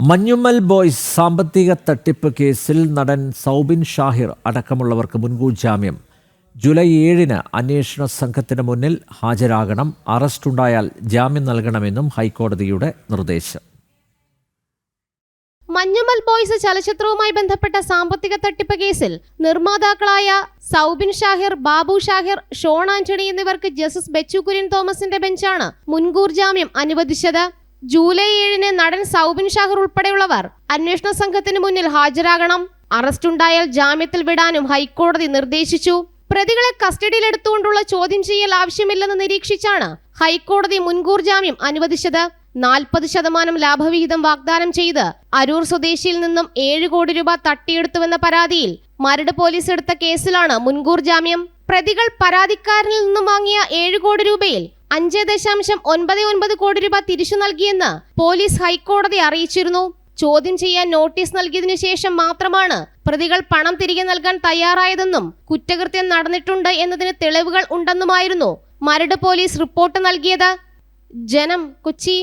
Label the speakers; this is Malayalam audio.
Speaker 1: മഞ്ഞുമ്മൽ ബോയ്സ് സാമ്പത്തിക തട്ടിപ്പ് കേസിൽ നടൻ സൗബിൻ ഷാഹിർ അടക്കമുള്ളവർക്ക് മുൻകൂർ ജാമ്യം. ജൂലൈ ഏഴിന് അന്വേഷണ സംഘത്തിന് മുന്നിൽ ഹാജരാകണം. അറസ്റ്റുണ്ടായാൽ ജാമ്യം നൽകണമെന്നും ഹൈക്കോടതിയുടെ നിർദ്ദേശം.
Speaker 2: മഞ്ഞുമൽ ബോയ്സ് ചലച്ചിത്രവുമായി ബന്ധപ്പെട്ട സാമ്പത്തിക തട്ടിപ്പ് കേസിൽ നിർമ്മാതാക്കളായ സൗബിൻ ഷാഹിർ ബാബു ഷാഹിർ ഷോൺ ആന്റണി എന്നിവർക്ക് ജസ്റ്റിസ് ബെച്ചു കുര്യൻ തോമസിന്റെ ബെഞ്ചാണ് മുൻകൂർ ജാമ്യം അനുവദിച്ചത്. ജൂലൈ ഏഴിന് നടൻ സൗബിൻ ഷാഹർ ഉൾപ്പെടെയുള്ളവർ അന്വേഷണ സംഘത്തിന് മുന്നിൽ ഹാജരാകണം. അറസ്റ്റുണ്ടായാൽ ജാമ്യത്തിൽ വിടാനും ഹൈക്കോടതി നിർദ്ദേശിച്ചു. പ്രതികളെ കസ്റ്റഡിയിലെടുത്തുകൊണ്ടുള്ള ചോദ്യം ചെയ്യൽ ആവശ്യമില്ലെന്ന് നിരീക്ഷിച്ചാണ് ഹൈക്കോടതി മുൻകൂർ ജാമ്യം അനുവദിച്ചത്. നാൽപ്പത് ശതമാനം ലാഭവിഹിതം വാഗ്ദാനം ചെയ്ത് അരൂർ സ്വദേശിയിൽ നിന്നും ഏഴ് കോടി രൂപ തട്ടിയെടുത്തുവെന്ന പരാതിയിൽ മരട് പോലീസ് എടുത്ത കേസിലാണ് മുൻകൂർ ജാമ്യം. പ്രതികൾ പരാതിക്കാരനിൽ നിന്നും വാങ്ങിയ ഏഴ് കോടി രൂപയിൽ അഞ്ച് ദശാംശം ഒൻപത് ഒൻപത് കോടി രൂപ തിരിച്ചു നൽകിയെന്ന് പോലീസ് ഹൈക്കോടതി അറിയിച്ചിരുന്നു. ചോദ്യം ചെയ്യാൻ നോട്ടീസ് നൽകിയതിനു ശേഷം മാത്രമാണ് പ്രതികൾ പണം തിരികെ നൽകാൻ തയ്യാറായതെന്നും കുറ്റകൃത്യം നടന്നിട്ടുണ്ട് എന്നതിന് തെളിവുകൾ ഉണ്ടെന്നുമായിരുന്നു മരട് പോലീസ് റിപ്പോർട്ട് നൽകിയത്. ജനം കൊച്ചി.